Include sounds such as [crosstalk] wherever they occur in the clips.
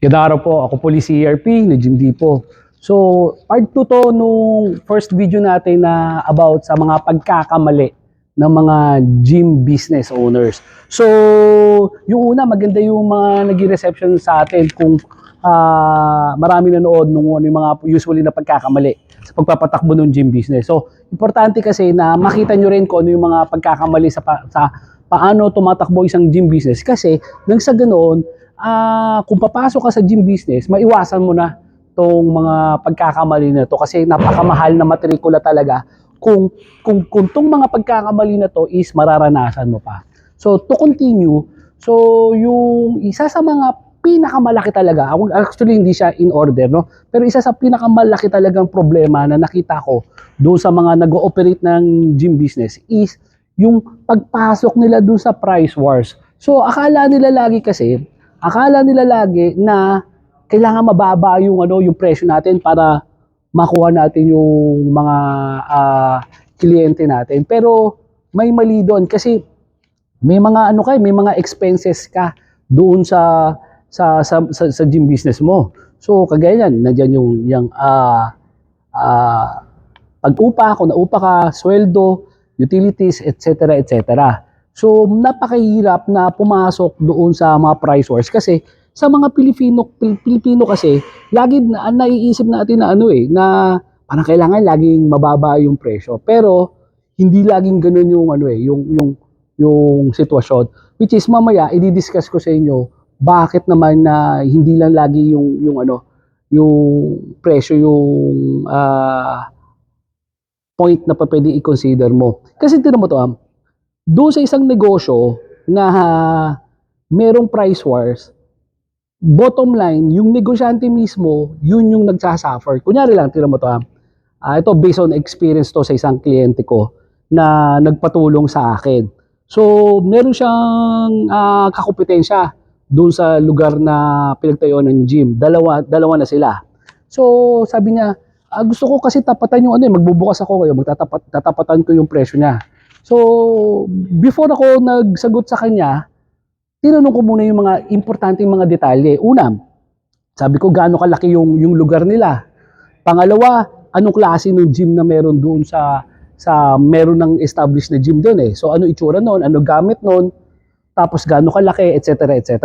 Ganda araw po, ako po li CRP, na Jim D po. So, part 2 to nung first video natin na about sa mga pagkakamali ng mga gym business owners. So, yung una, maganda yung mga naging reception sa atin kung ah, marami nanood nung ano yung mga usually na pagkakamali sa pagpapatakbo ng gym business. So, importante kasi na makita nyo rin kung ano yung mga pagkakamali sa, pa- sa paano tumatakbo isang gym business. Kasi, nang sa ganoon, ah, kung papasok ka sa gym business, maiwasan mo na tong mga pagkakamali na to kasi napakamahal na matrikula talaga kung kung kung tong mga pagkakamali na to is mararanasan mo pa. So to continue, so yung isa sa mga pinakamalaki talaga, actually hindi siya in order, no? Pero isa sa pinakamalaki talagang problema na nakita ko doon sa mga nag-ooperate ng gym business is yung pagpasok nila doon sa price wars. So akala nila lagi kasi, akala nila lagi na kailangan mababa yung ano yung presyo natin para makuha natin yung mga ah, kliyente natin. Pero may mali doon kasi may mga ano kay, may mga expenses ka doon sa sa sa, sa, sa gym business mo. So kagaya yan, nandiyan yung yung ah ah, pag-upa, kung naupa ka, sweldo, utilities, etc. etc. So napakahirap na pumasok doon sa mga price wars kasi sa mga Pilipino Pil- Pilipino kasi lagi na naiisip natin na ano eh na parang kailangan laging mababa yung presyo. Pero hindi laging ganoon yung ano eh, yung yung yung sitwasyon which is mamaya i-discuss ko sa inyo bakit naman na hindi lang lagi yung yung ano yung presyo yung ah, point na pa pwede i-consider mo. Kasi tinan mo to, ah, doon sa isang negosyo na ah, merong price wars, bottom line, yung negosyante mismo, yun yung nagsasuffer. Kunyari lang, tira mo to ha. Ah, ito based on experience to sa isang kliyente ko na nagpatulong sa akin. So, meron siyang ah, kakumpetensya doon sa lugar na pinagtayo ng gym. Dalawa, dalawa na sila. So, sabi niya, ah, gusto ko kasi tapatan yung ano eh, magbubukas ako kayo, magtatapat, tatapatan ko yung presyo niya. So, before ako nagsagot sa kanya, tinanong ko muna yung mga importanteng mga detalye. Una, sabi ko gaano kalaki yung, yung lugar nila. Pangalawa, anong klase ng gym na meron doon sa sa meron ng established na gym doon eh. So ano itsura noon, ano gamit noon, tapos gaano kalaki, etc. etc.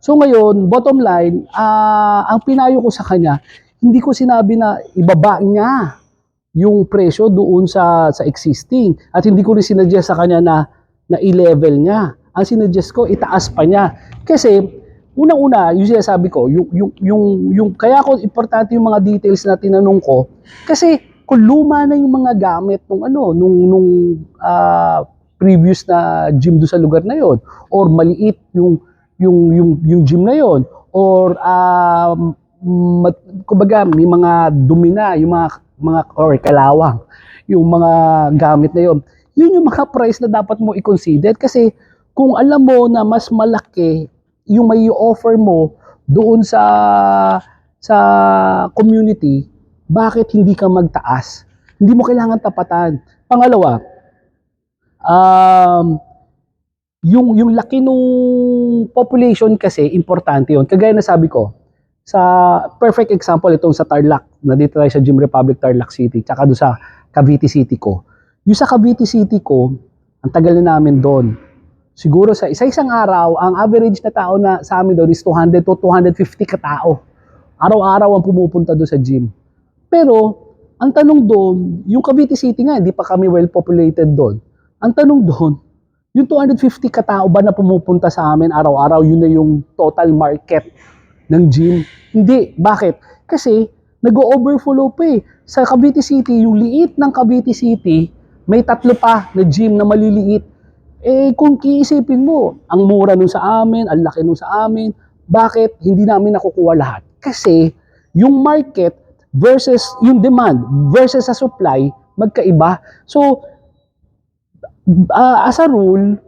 So ngayon, bottom line, ah, ang pinayo ko sa kanya, hindi ko sinabi na ibaba niya yung presyo doon sa sa existing at hindi ko rin sinuggest sa kanya na na i-level niya. Ang sinuggest ko itaas pa niya. Kasi unang-una, yung sinasabi ko, yung yung yung yung kaya ko importante yung mga details na tinanong ko kasi kung luma na yung mga gamit nung ano nung nung ah, previous na gym do sa lugar na yon or maliit yung yung yung yung gym na yon or um mat, kumbaga may mga dumi na yung mga mga or kalawang yung mga gamit na yon yun yung mga price na dapat mo i-consider. Kasi kung alam mo na mas malaki yung may offer mo doon sa sa community bakit hindi ka magtaas? Hindi mo kailangan tapatan. Pangalawa um, yung yung laki nung population kasi importante yun. Kagaya na sabi ko, sa perfect example itong sa Tarlac, na dito tayo sa Gym Republic Tarlac City, tsaka doon sa Cavite City ko. Yung sa Cavite City ko, ang tagal na namin doon. Siguro sa isa-isang araw, ang average na tao na sa amin doon is 200 to 250 katao. Araw-araw ang pumupunta doon sa gym. Pero, ang tanong doon, yung Cavite City nga, hindi pa kami well populated doon. Ang tanong doon, yung 250 katao ba na pumupunta sa amin araw-araw, yun na yung total market ng gym? Hindi. Bakit? Kasi nag-overflow pa eh. Sa Cavite City, yung liit ng Cavite City, may tatlo pa na gym na maliliit. Eh kung kiisipin mo, ang mura nung sa amin, ang laki nung sa amin, bakit hindi namin nakukuha lahat? Kasi yung market versus yung demand versus sa supply, magkaiba. So, ah, as a rule,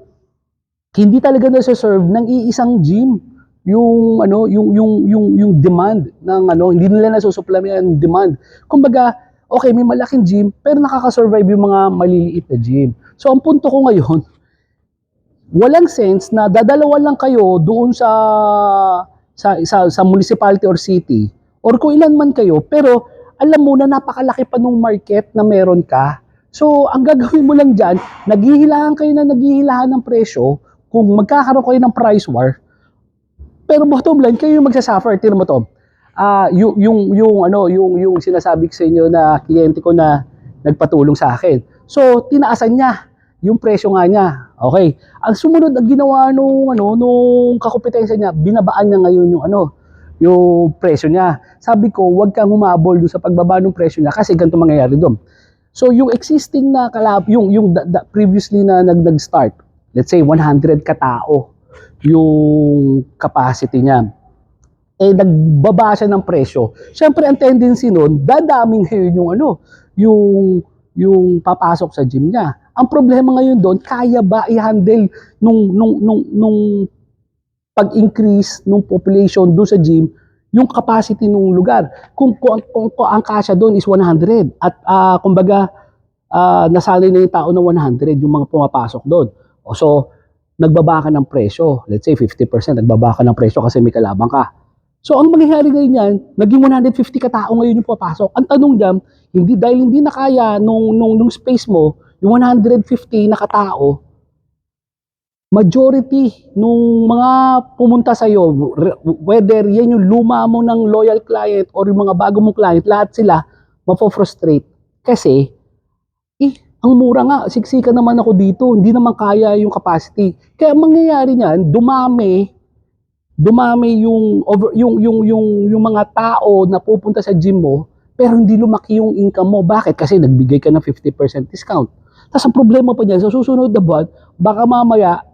hindi talaga na-serve ng iisang gym yung ano yung yung yung yung demand ng ano hindi nila nasusupply yung demand kumbaga okay may malaking gym pero nakaka-survive yung mga maliliit na gym so ang punto ko ngayon [laughs] walang sense na dadalawa lang kayo doon sa sa, sa, sa municipality or city, or kung ilan man kayo, pero alam mo na napakalaki pa nung market na meron ka. So, ang [laughs] gagawin mo lang dyan, naghihilahan kayo na naghihilahan ng presyo, kung magkakaroon kayo ng price war, pero bottom line, kayo yung magsasuffer. Tino mo to. Ah, yung, yung, yung, ano, yung, yung sinasabi ko sa inyo na kliyente ko na nagpatulong sa akin. So, tinaasan niya yung presyo nga niya. Okay. Ang sumunod ang ginawa nung ano nung kakumpetensya niya, binabaan niya ngayon yung ano, yung presyo niya. Sabi ko, huwag kang humabol doon sa pagbaba ng presyo niya kasi ganito mangyayari doon. So yung existing na kalab, yung yung da- da- previously na nag nag-start, let's say 100 katao yung capacity niya. Eh nagbaba siya ng presyo. Siyempre ang tendency noon, dadaming ngayon yung ano, yung yung papasok sa gym niya. Ang problema ngayon doon, kaya ba i-handle nung nung nung nung pag-increase nung population doon sa gym yung capacity nung lugar. Kung, kung, kung, kung ang kasya doon is 100 at ah, kumbaga ah, nasanay na yung tao na 100 yung mga pumapasok doon. O so, nagbaba ka ng presyo. Let's say 50% nagbaba ka ng presyo kasi may kalabang ka. So, ang mangyayari ngayon yan, naging 150 katao ngayon yung papasok. Ang tanong dyan, hindi, dahil hindi na kaya nung, nung, nung space mo, yung 150 na katao, majority nung mga pumunta sa iyo, whether yan yung luma mo ng loyal client or yung mga bago mong client, lahat sila mapofrustrate. Kasi, ang mura nga, siksika naman ako dito, hindi naman kaya yung capacity. Kaya ang mangyayari niyan, dumami, dumami yung over yung yung yung yung mga tao na pupunta sa gym mo pero hindi lumaki yung income mo. Bakit? Kasi nagbigay ka ng 50% discount. Tapos ang problema pa niyan, sa susunod na buwan, baka mamaya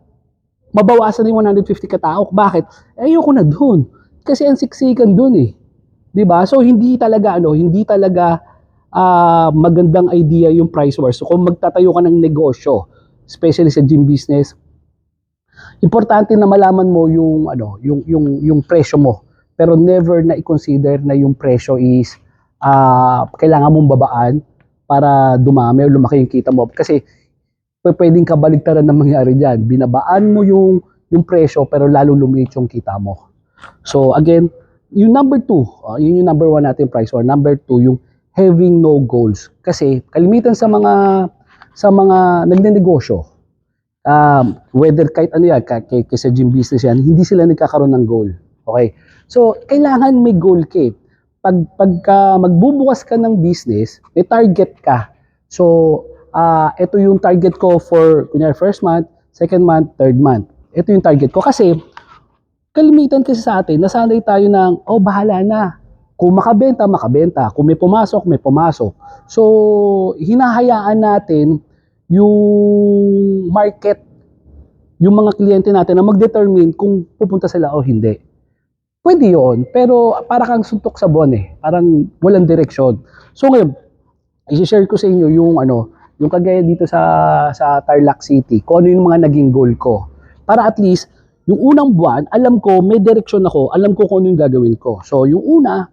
mabawasan na yung 150 katao. Bakit? Eh, ayoko na doon. Kasi ang siksikan doon eh. 'Di ba? So hindi talaga ano, hindi talaga ah, magandang idea yung price war. So kung magtatayo ka ng negosyo, especially sa gym business, importante na malaman mo yung ano, yung yung yung presyo mo. Pero never na i-consider na yung presyo is ah, kailangan mong babaan para dumami o lumaki yung kita mo. Kasi pwedeng kabaligtaran na mangyari diyan. Binabaan mo yung yung presyo pero lalo lumiit yung kita mo. So again, yung number two, ah, yun yung number one natin price war. Number two, yung having no goals. Kasi kalimitan sa mga sa mga nagnenegosyo, um, whether kahit ano yan, kahit, kahit sa gym business yan, hindi sila nagkakaroon ng goal. Okay? So, kailangan may goal ka. eh. Pag, pagka magbubukas ka ng business, may target ka. So, ah ito yung target ko for, kunyari, first month, second month, third month. Ito yung target ko. Kasi, kalimitan kasi sa atin, nasanay tayo ng, oh, bahala na. Kung makabenta, makabenta. Kung may pumasok, may pumasok. So, hinahayaan natin yung market, yung mga kliyente natin na mag-determine kung pupunta sila o hindi. Pwede yon pero para kang suntok sa buwan eh. Parang walang direksyon. So ngayon, i-share ko sa inyo yung ano, yung kagaya dito sa sa Tarlac City, kung ano yung mga naging goal ko. Para at least, yung unang buwan, alam ko, may direksyon ako, alam ko kung ano yung gagawin ko. So yung una,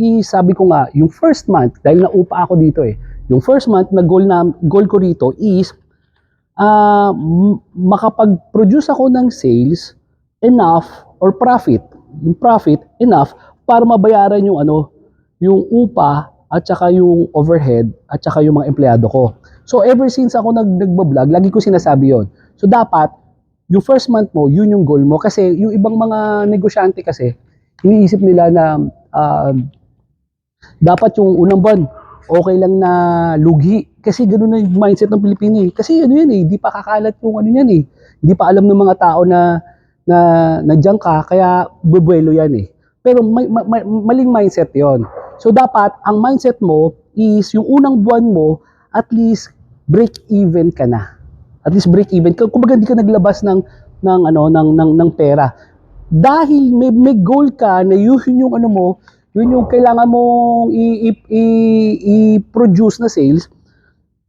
i sabi ko nga, yung first month, dahil naupa ako dito eh, yung first month na goal, na, goal ko rito is m- makapag-produce ako ng sales enough or profit, yung profit enough para mabayaran yung ano, yung upa at saka yung overhead at saka yung mga empleyado ko. So ever since ako nag nagba-vlog, lagi ko sinasabi yon. So dapat yung first month mo, yun yung goal mo kasi yung ibang mga negosyante kasi iniisip nila na ah, dapat yung unang buwan okay lang na lugi kasi ganoon na yung mindset ng Pilipino eh. Kasi ano yan eh, di pa kakalat yung ano yan eh. Hindi pa alam ng mga tao na na nandiyan ka kaya bubuelo yan eh. Pero may, ma- ma- maling mindset 'yon. So dapat ang mindset mo is yung unang buwan mo at least break even ka na. At least break even. Kung kumbaga hindi ka naglabas ng ng ano ng ng, ng pera. Dahil may, may goal ka na yun yung ano mo, yun yung kailangan mong i-produce na sales,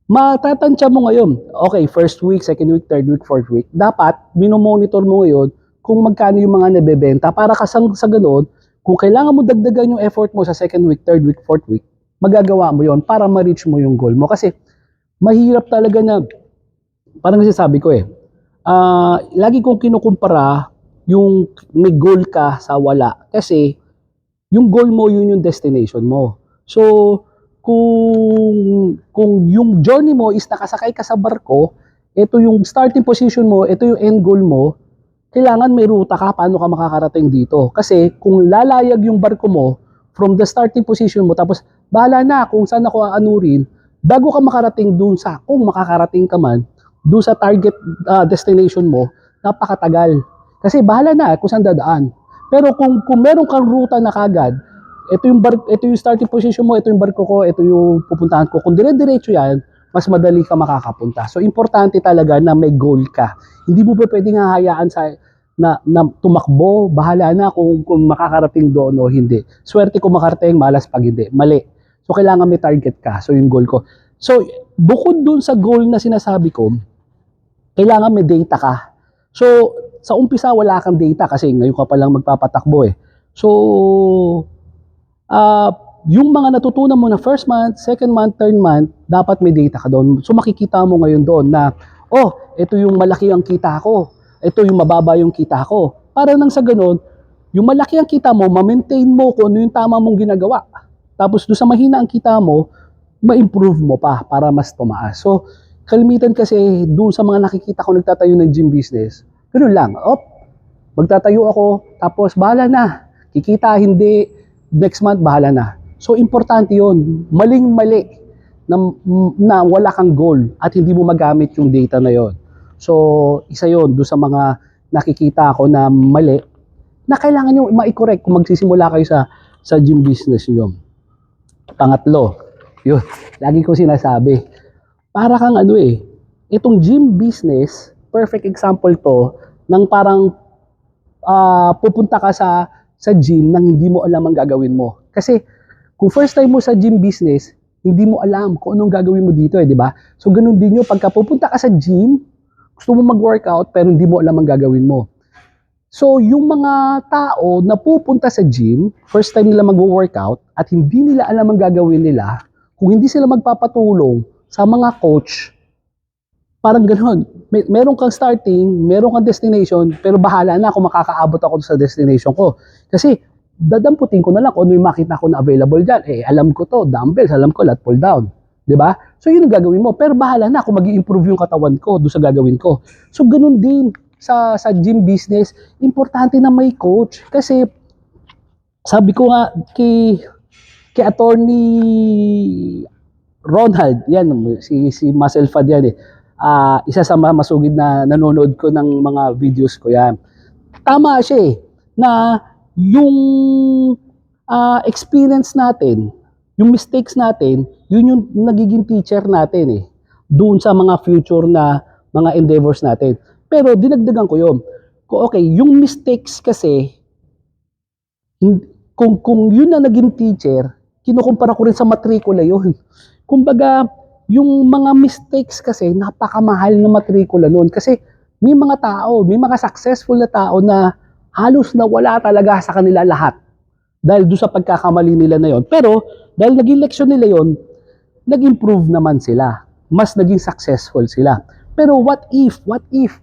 matatansya mo ngayon. Okay, first week, second week, third week, fourth week. Dapat, minomonitor mo ngayon kung magkano yung mga nabebenta para kasang sa ganoon, kung kailangan mo dagdagan yung effort mo sa second week, third week, fourth week, magagawa mo yon para ma-reach mo yung goal mo. Kasi, mahirap talaga na, parang nasasabi ko eh, ah lagi kong kinukumpara yung may goal ka sa wala. Kasi, yung goal mo, yun yung destination mo. So, kung, kung yung journey mo is nakasakay ka sa barko, ito yung starting position mo, ito yung end goal mo, kailangan may ruta ka paano ka makakarating dito. Kasi kung lalayag yung barko mo from the starting position mo, tapos bahala na kung saan ako aanurin, bago ka makarating dun sa, kung makakarating ka man, dun sa target ah, destination mo, napakatagal. Kasi bahala na kung saan dadaan. Pero kung, kung meron kang ruta na kagad, ito yung bar, ito yung starting position mo, ito yung barko ko, ito yung pupuntahan ko. Kung dire-diretso yan, mas madali ka makakapunta. So importante talaga na may goal ka. Hindi mo pa pwedeng hahayaan sa na, na tumakbo, bahala na kung, kung makakarating doon o hindi. Swerte kung makarating, malas pag hindi. Mali. So kailangan may target ka. So yung goal ko. So bukod dun sa goal na sinasabi ko, kailangan may data ka. So sa umpisa wala kang data kasi ngayon ka pa lang magpapatakbo eh. So ah yung mga natutunan mo na first month, second month, third month, dapat may data ka doon. So makikita mo ngayon doon na, oh, ito yung malaki ang kita ko. Ito yung mababa yung kita ko. Para nang sa ganun, yung malaki ang kita mo, ma-maintain mo kung ano yung tama mong ginagawa. Tapos doon sa mahina ang kita mo, ma-improve mo pa para mas tumaas. So, kalimitan kasi doon sa mga nakikita ko nagtatayo ng gym business, ganun lang, op, magtatayo ako, tapos bahala na. Kikita, hindi, next month, bahala na. So, importante yon Maling-mali na, na wala kang goal at hindi mo magamit yung data na yon. So, isa yon doon sa mga nakikita ko na mali na kailangan nyo ma-correct kung magsisimula kayo sa sa gym business nyo. Pangatlo, yun, lagi ko sinasabi, para kang ano eh, itong gym business, perfect example to ng parang ah, pupunta ka sa sa gym nang hindi mo alam ang gagawin mo. Kasi kung first time mo sa gym business, hindi mo alam kung anong gagawin mo dito eh, di ba? So ganun din yung pagka pupunta ka sa gym, gusto mo mag-workout pero hindi mo alam ang gagawin mo. So yung mga tao na pupunta sa gym, first time nila mag-workout at hindi nila alam ang gagawin nila, kung hindi sila magpapatulong sa mga coach, parang ganoon. May, meron kang starting, meron kang destination, pero bahala na kung makakaabot ako sa destination ko. Kasi dadamputin ko na lang kung ano yung makita ko na available dyan. Eh, alam ko to, dumbbells, alam ko lahat pull down. 'Di ba? So, yun ang gagawin mo. Pero bahala na kung mag improve yung katawan ko doon sa gagawin ko. So, ganun din sa, sa gym business. Importante na may coach. Kasi, sabi ko nga kay, kay attorney Ronald, yan, si, si Muscle Fad yan eh. Ah, isa sa mga masugid na nanonood ko ng mga videos ko yan. Tama siya eh, na yung ah, experience natin, yung mistakes natin, yun yung nagiging teacher natin eh. Doon sa mga future na mga endeavors natin. Pero dinagdagan ko yun. Ko- Okay, yung mistakes kasi, kung, kung yun na naging teacher, kinukumpara ko rin sa matrikula yun. Kumbaga, yung mga mistakes kasi, napakamahal na matrikula noon. Kasi may mga tao, may mga successful na tao na halos nawala talaga sa kanila lahat. Dahil doon sa pagkakamali nila na yon. Pero, dahil naging leksyon nila yon, nag-improve naman sila. Mas naging successful sila. Pero what if, what if,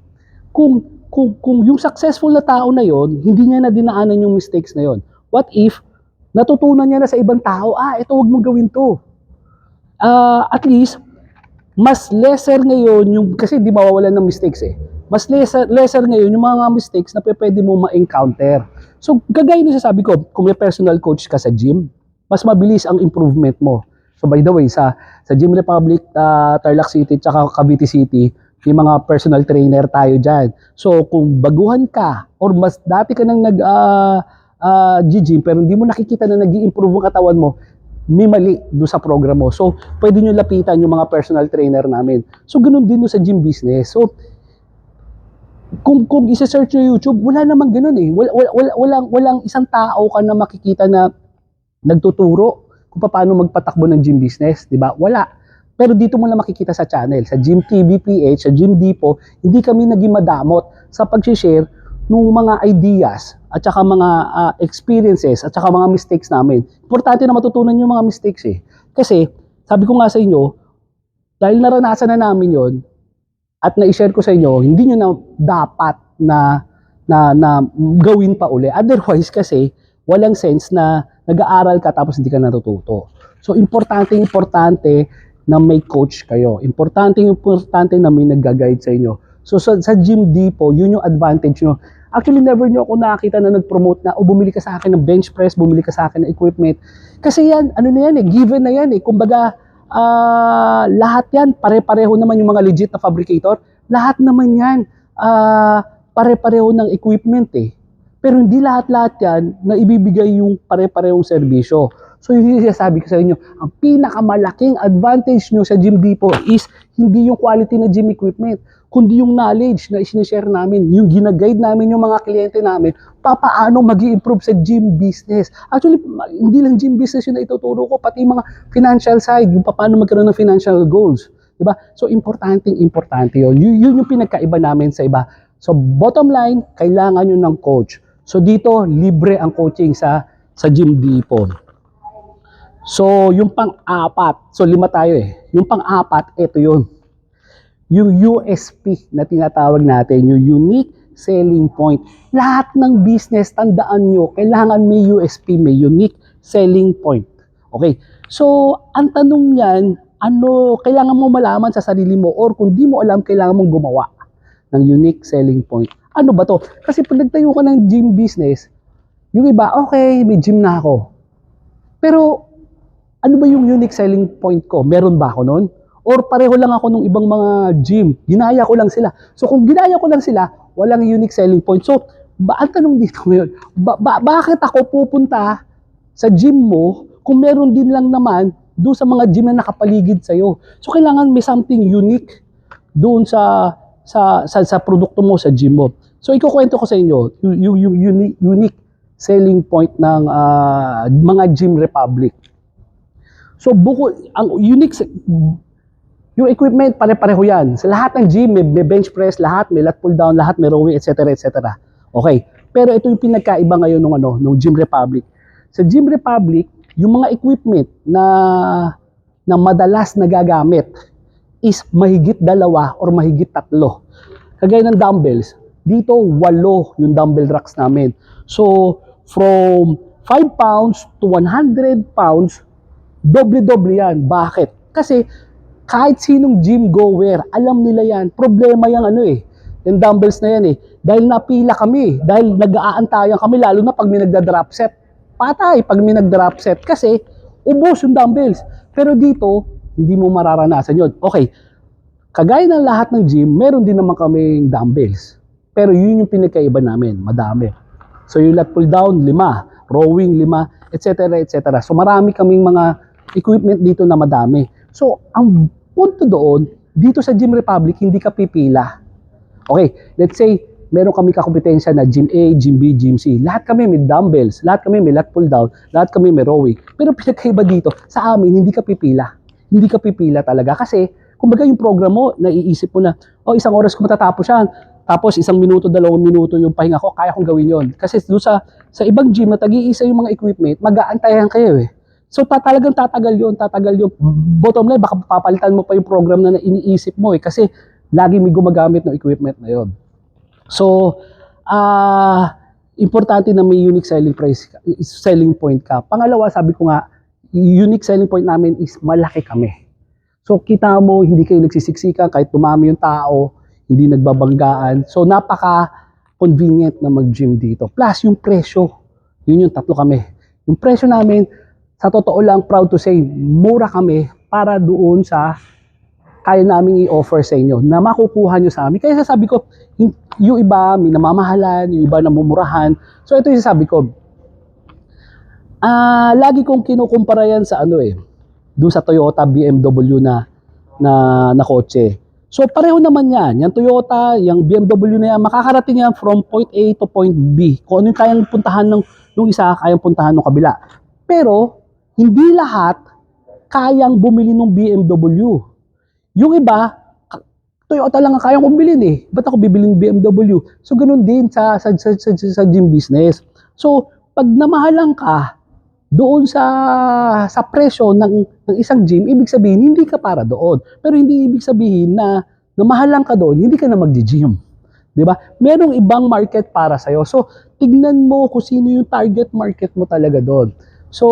kung, kung, kung yung successful na tao na yon, hindi niya na dinaanan yung mistakes na yon. What if, natutunan niya na sa ibang tao, ah, ito wag mo gawin to. Ah, at least, mas lesser ngayon yung, kasi di mawawalan ng mistakes eh. Mas lesser, lesser ngayon yung mga mistakes na pwede mo ma-encounter. So, kagaya nung sasabi ko, kung may personal coach ka sa gym, mas mabilis ang improvement mo. So, by the way, sa, sa Gym Republic, uh, Tarlac City, tsaka Cavite City, may mga personal trainer tayo dyan. So, kung baguhan ka, or mas dati ka nang nag, uh, uh, gym pero hindi mo nakikita na nag improve ang katawan mo, may mali doon sa program mo. So, pwede nyo lapitan yung mga personal trainer namin. So, ganun din doon sa gym business. So, kung kung isa-search nyo YouTube, wala namang ganun eh. Wala, wala, wala, walang, walang isang tao ka na makikita na nagtuturo kung paano magpatakbo ng gym business, di ba? Wala. Pero dito mo lang makikita sa channel, sa Gym TV PH, sa Gym Depot, hindi kami naging madamot sa pag-share ng mga ideas at saka mga ah, experiences at saka mga mistakes namin. Importante na matutunan yung mga mistakes eh. Kasi, sabi ko nga sa inyo, dahil naranasan na namin yon at na-share ko sa inyo, hindi nyo na dapat na na, na gawin pa uli. Otherwise kasi, walang sense na nag-aaral ka tapos hindi ka natututo. So, importante, importante na may coach kayo. Importante, importante na may nag-guide sa inyo. So, sa, sa Gym Depot, yun yung advantage nyo. Actually, never nyo ako nakita na nag-promote na, o bumili ka sa akin ng bench press, bumili ka sa akin ng equipment. Kasi yan, ano na yan eh, given na yan eh. Kumbaga, ah, lahat yan, pare-pareho naman yung mga legit na fabricator. Lahat naman yan, ah, pare-pareho ng equipment eh. Pero hindi lahat-lahat yan na ibibigay yung pare-parehong serbisyo. So yung sinasabi ko sa inyo, ang pinakamalaking advantage nyo sa Gym Depot is hindi yung quality na gym equipment, kundi yung knowledge na isinishare namin, yung ginaguide namin yung mga kliyente namin, papaano mag improve sa gym business. Actually, hindi lang gym business yung na ituturo ko, pati mga financial side, yung paano magkaroon ng financial goals. Diba? So, importante, importante yun. Yun, yun yung pinagkaiba namin sa iba. So, bottom line, kailangan nyo ng coach. So, dito, libre ang coaching sa sa Gym Depot. So, yung pang-apat, so lima tayo eh. Yung pang-apat, ito yun. Yung USP na tinatawag natin, yung Unique Selling Point. Lahat ng business, tandaan nyo, kailangan may USP, may Unique Selling Point. Okay, so ang tanong niyan, ano, kailangan mo malaman sa sarili mo or kung di mo alam, kailangan mong gumawa ng unique selling point. Ano ba to? Kasi pag nagtayo ka ng gym business, yung iba, okay, may gym na ako. Pero ano ba yung unique selling point ko? Meron ba ako nun? Or pareho lang ako nung ibang mga gym. Ginaya ko lang sila. So kung ginaya ko lang sila, walang unique selling point. So, ba ang tanong dito [laughs] ngayon, ba- ba- bakit ako pupunta sa gym mo kung meron din lang naman doon sa mga gym na nakapaligid sa'yo? So kailangan may something unique doon sa sa sa, sa produkto mo sa gym mo. So ikukwento ko sa inyo yung, yung, unique, unique selling point ng ah, mga Gym Republic. So buko ang unique yung equipment pare-pareho yan. Sa lahat ng gym may, may bench press, lahat may lat pull down, lahat may rowing, etc. etc. Okay. Pero ito yung pinagkaiba ngayon ng ano, ng Gym Republic. Sa Gym Republic, yung mga equipment na na madalas nagagamit is mahigit dalawa or mahigit tatlo. Kagaya ng dumbbells, dito walo yung dumbbell racks namin. So, from 5 pounds to 100 pounds, doble-doble yan. Bakit? Kasi kahit sinong gym goer, alam nila yan. Problema yung ano eh, yung dumbbells na yan eh. Dahil napila kami, dahil nag-aantayan kami, lalo na pag may nagda-drop set. Patay pag may nag-drop set kasi ubos yung dumbbells. Pero dito, hindi mo mararanasan yun. Okay, kagaya ng lahat ng gym, meron din naman kaming dumbbells. Pero yun yung pinagkaiba namin, madami. So yung lat pull down, lima. Rowing, lima, etc. etc. So marami kaming mga equipment dito na madami. So ang punto doon, dito sa Gym Republic, hindi ka pipila. Okay, let's say, meron kami kakompetensya na Gym A, Gym B, Gym C. Lahat kami may dumbbells, lahat kami may lat pull down, lahat kami may rowing. Pero pinagkaiba dito, sa amin, hindi ka pipila. Hindi ka pipila talaga kasi, kumbaga yung program mo, naiisip mo na, oh, isang oras ko matatapos yan. Tapos isang minuto, dalawang minuto yung pahinga ko, kaya kong gawin yon. Kasi doon sa, sa ibang gym na tag-iisa yung mga equipment, mag-aantayan kayo eh. So ta- talagang tatagal yun, tatagal yun. Bottom line, baka papalitan mo pa yung program na iniisip mo eh. Kasi lagi may gumagamit ng equipment na yon. So, ah importante na may unique selling price, selling point ka. Pangalawa, sabi ko nga, unique selling point namin is malaki kami. So, kita mo, hindi kayo nagsisiksikan kahit dumami yung tao, hindi nagbabanggaan. So, napaka-convenient na mag-gym dito. Plus, yung presyo. Yun yung tatlo kami. Yung presyo namin, sa totoo lang, proud to say, mura kami para doon sa kaya namin i-offer sa inyo na makukuha nyo sa amin. Kaya sasabi ko, yung iba may namamahalan, yung iba namumurahan. So ito yung sasabi ko. Ah, lagi kong kinukumpara yan sa ano eh, doon sa Toyota, BMW na na na kotse. So pareho naman yan. Yung Toyota, yung BMW na yan, makakarating yan from point A to point B. Kung ano yung kayang puntahan ng nung isa, kayang puntahan ng kabila. Pero, hindi lahat kayang bumili ng BMW. Yung iba, Toyota lang ang kayang kong bilhin eh. Ba't ako bibiling BMW? So, ganun din sa, sa, sa, sa, sa gym business. So, pag namahalan ka doon sa sa presyo ng, ng isang gym, ibig sabihin, hindi ka para doon. Pero hindi ibig sabihin na namahalan ka doon, hindi ka na mag-gym. 'Di ba? Merong ibang market para sa So, tignan mo kung sino yung target market mo talaga doon. So,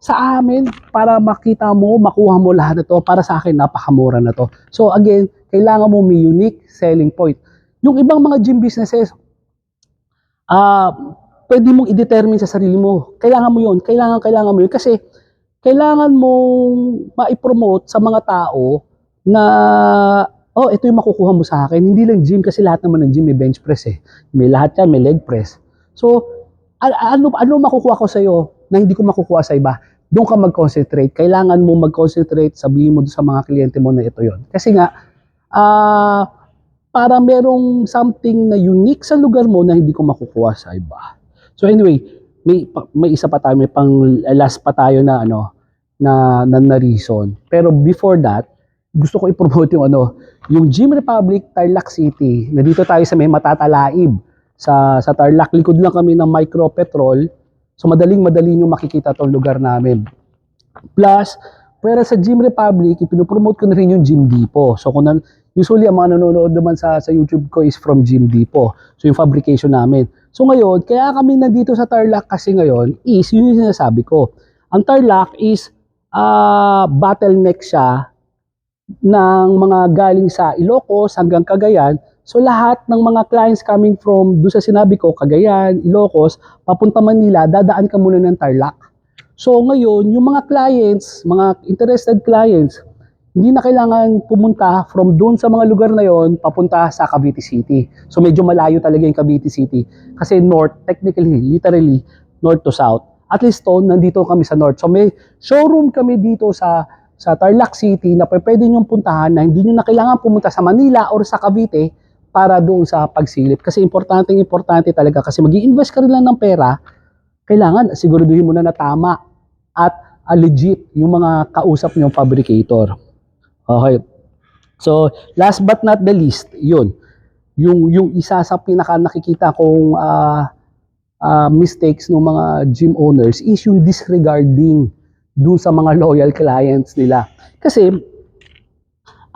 sa amin, para makita mo, makuha mo lahat na to, para sa akin, napakamura na to. So, again, kailangan mo may unique selling point. Yung ibang mga gym businesses, ah, pwede mong i-determine sa sarili mo. Kailangan mo yun. Kailangan, kailangan mo yun. Kasi, kailangan mong ma-promote sa mga tao na, oh, ito yung makukuha mo sa akin. Hindi lang gym, kasi lahat naman ng gym may bench press eh. May lahat yan, may leg press. So, ano, ano makukuha ko sa'yo na hindi ko makukuha sa iba? Doon ka mag-concentrate. Kailangan mo mag-concentrate, sabihin mo sa mga kliyente mo na ito yon. Kasi nga, ah, para merong something na unique sa lugar mo na hindi ko makukuha sa iba. So anyway, may may isa pa tayo, may pang last pa tayo na ano na na, na reason. Pero before that, gusto ko i-promote yung ano, yung Gym Republic Tarlac City. Nandito tayo sa may matatalaib sa sa Tarlac. Likod lang kami ng Micro Petrol. So madaling madali nyo makikita tong lugar namin. Plus, pero sa Gym Republic, ipinopromote ko na rin yung Gym Depot. So kung nan- usually ang mga nanonood naman sa, sa YouTube ko is from Gym Depot. So yung fabrication namin. So ngayon, kaya kami nandito sa Tarlac kasi ngayon is, yun yung sinasabi ko. Ang Tarlac is ah bottleneck siya ng mga galing sa Ilocos hanggang Cagayan. So lahat ng mga clients coming from doon sa sinabi ko, Cagayan, Ilocos, papunta Manila, dadaan ka muna ng Tarlac. So ngayon, yung mga clients, mga interested clients, hindi na kailangan pumunta from doon sa mga lugar na yon papunta sa Cavite City. So medyo malayo talaga yung Cavite City kasi north, technically, literally, north to south. At least to, nandito kami sa north. So may showroom kami dito sa sa Tarlac City na pwede niyong puntahan na hindi niyo na kailangan pumunta sa Manila or sa Cavite para doon sa pagsilip. Kasi importante importante talaga kasi mag invest ka rin lang ng pera, kailangan siguraduhin mo na na tama at ah, legit yung mga kausap niyong fabricator. Okay. So, last but not the least, yun. Yung, yung isa sa pinaka nakikita kong ah, ah, mistakes ng mga gym owners is yung disregarding dun sa mga loyal clients nila. Kasi,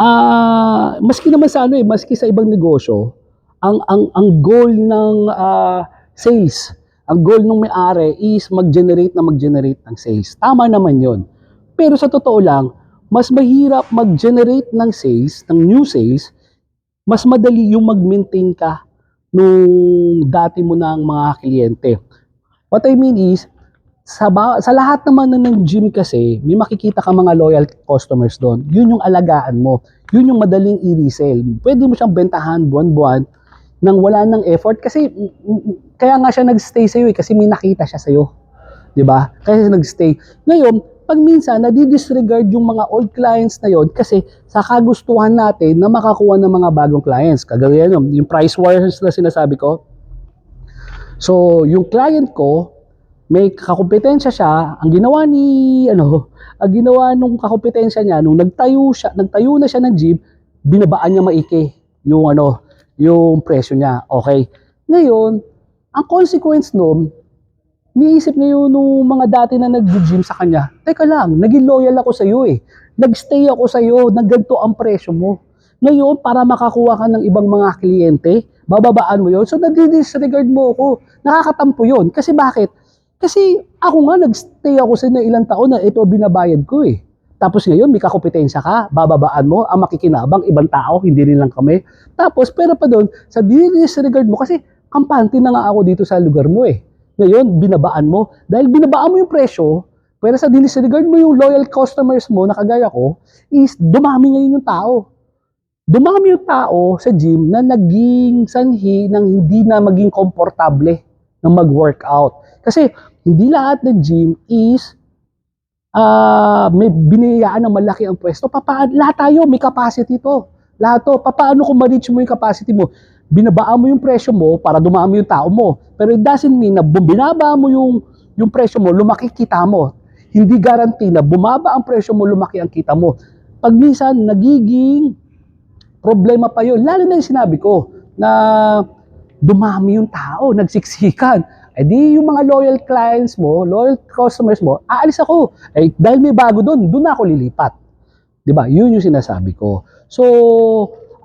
ah maski naman sa ano eh, maski sa ibang negosyo, ang ang ang goal ng ah, sales, ang goal ng may-ari is mag-generate na mag-generate ng sales. Tama naman 'yon. Pero sa totoo lang, mas mahirap mag-generate ng sales, ng new sales, mas madali yung mag-maintain ka nung dati mo ng mga kliyente. What I mean is, sa, ba- sa lahat naman na ng gym kasi, may makikita ka mga loyal customers doon. Yun yung alagaan mo. Yun yung madaling i-resell. Pwede mo siyang bentahan buwan-buwan nang wala ng effort kasi kaya nga siya nagstay sa iyo eh, kasi may nakita siya sa iyo. 'Di ba? Kaya siya nagstay. Ngayon, pag minsan nadi-disregard yung mga old clients na yon kasi sa kagustuhan natin na makakuha ng mga bagong clients. Kagaya yun, yung price wars na sinasabi ko. So, yung client ko, may kakompetensya siya, ang ginawa ni ano, ang ginawa nung kakompetensya niya nung nagtayo siya, nagtayo na siya ng gym, binabaan niya maiki yung ano, yung presyo niya. Okay. Ngayon, ang consequence nun, niisip ngayon nung mga dati na nag-gym sa kanya, teka lang, naging loyal ako sa iyo eh. Nagstay ako sa iyo, nagganto ang presyo mo. Ngayon, para makakuha ka ng ibang mga kliyente, bababaan mo yon So, nadi-disregard mo ako. Nakakatampo yon Kasi bakit? Kasi ako nga, nagstay ako sa inyo ilang taon na ito binabayad ko eh. Tapos ngayon, may kakompetensya ka, bababaan mo, ang makikinabang, ibang tao, hindi rin lang kami. Tapos, pero pa doon, sa disregard mo, kasi kampante na nga ako dito sa lugar mo eh. Ngayon, binabaan mo. Dahil binabaan mo yung presyo, pero sa disregard mo yung loyal customers mo na kagaya ko, is dumami ngayon yung tao. Dumami yung tao sa gym na naging sanhi ng hindi na maging komportable na mag-workout. Kasi hindi lahat ng gym is ah may biniyayaan ng malaki ang pwesto. Papa, lahat tayo may capacity to. Lahat to. Paano kung ma-reach mo yung capacity mo? Binabaan mo yung presyo mo para dumami yung tao mo. Pero it doesn't mean na binaba mo yung, yung presyo mo, lumaki kita mo. Hindi guarantee na bumaba ang presyo mo, lumaki ang kita mo. Pag minsan, nagiging problema pa yun. Lalo na yung sinabi ko na dumami yung tao, nagsiksikan. Eh di yung mga loyal clients mo, loyal customers mo, aalis ako. Eh dahil may bago doon, doon ako lilipat. 'Di ba? Yun yung sinasabi ko. So,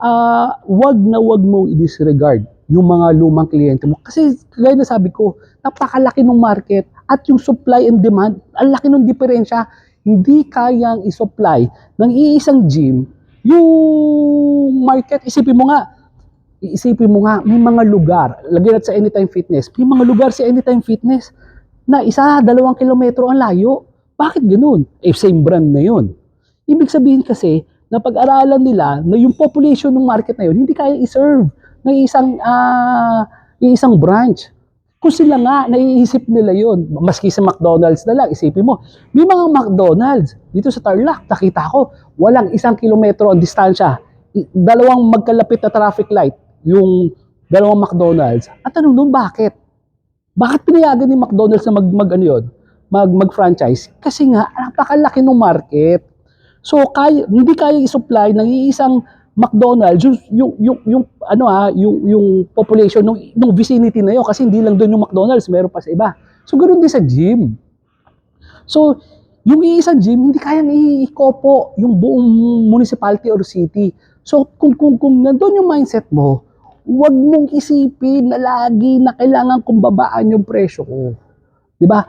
ah wag na wag mong i-disregard yung mga lumang kliyente mo. Kasi kagaya na sabi ko, napakalaki ng market at yung supply and demand, ang laki ng diferensya. Hindi kayang i-supply ng iisang gym yung market. Isipin mo nga, iisipin mo nga, may mga lugar, lagyan natin sa Anytime Fitness, may mga lugar sa Anytime Fitness na isa, dalawang kilometro ang layo. Bakit ganun? Eh, same brand na yun. Ibig sabihin kasi, na pag-aralan nila na yung population ng market na yun, hindi kaya i-serve ng isang, ah, isang branch. Kung sila nga, naiisip nila yun, maski sa McDonald's na lang, isipin mo, may mga McDonald's dito sa Tarlac, nakita ko, walang isang kilometro ang distansya. Dalawang magkalapit na traffic light, yung dalawang McDonald's. At tanong doon, bakit? Bakit pinayagan ni McDonald's na mag, mag ano yun, mag, mag-franchise? Kasi nga, napakalaki ng market. So, kaya, hindi kaya i-supply ng iisang McDonald's yung, yung, yung, yung ano ah, yung, yung population ng, ng vicinity na yun. Kasi hindi lang doon yung McDonald's, meron pa sa iba. So, ganoon din sa gym. So, yung iisang gym, hindi kayang i-kopo yung buong municipality or city. So, kung, kung, kung nandun yung mindset mo, huwag mong isipin na lagi na kailangan kong babaan yung presyo ko. Di ba?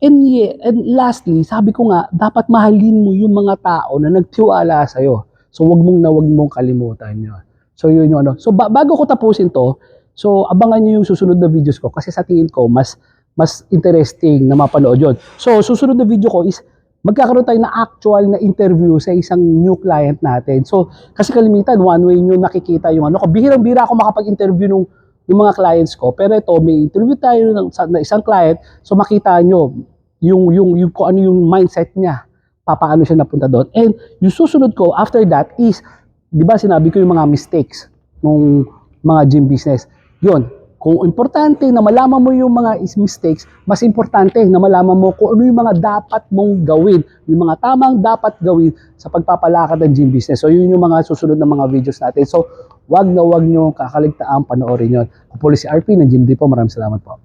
And, ye- and lastly, sabi ko nga, dapat mahalin mo yung mga tao na nagtiwala sa'yo. So, wag mong na wag mong kalimutan yun. So, yun yung ano. So, ba- bago ko tapusin to, so, abangan nyo yung susunod na videos ko kasi sa tingin ko, mas mas interesting na mapanood yun. So, susunod na video ko is magkakaroon tayo na actual na interview sa isang new client natin. So, kasi kalimitan, one way nyo nakikita yung ano ko. Bihirang-bira ako makapag-interview nung, ng mga clients ko. Pero ito, may interview tayo ng, sa, isang client. So, makita nyo yung, yung, yung, kung ano yung mindset niya. Papaano siya napunta doon. And yung susunod ko after that is, di ba sinabi ko yung mga mistakes ng mga gym business. Yun, kung importante na malaman mo yung mga is mistakes, mas importante na malaman mo kung ano yung mga dapat mong gawin, yung mga tamang dapat gawin sa pagpapalakad ng gym business. So yun yung mga susunod na mga videos natin. So wag na wag nyo kakaligtaan panoorin yun. Ako po si RP ng Gym Depot. Maraming salamat po.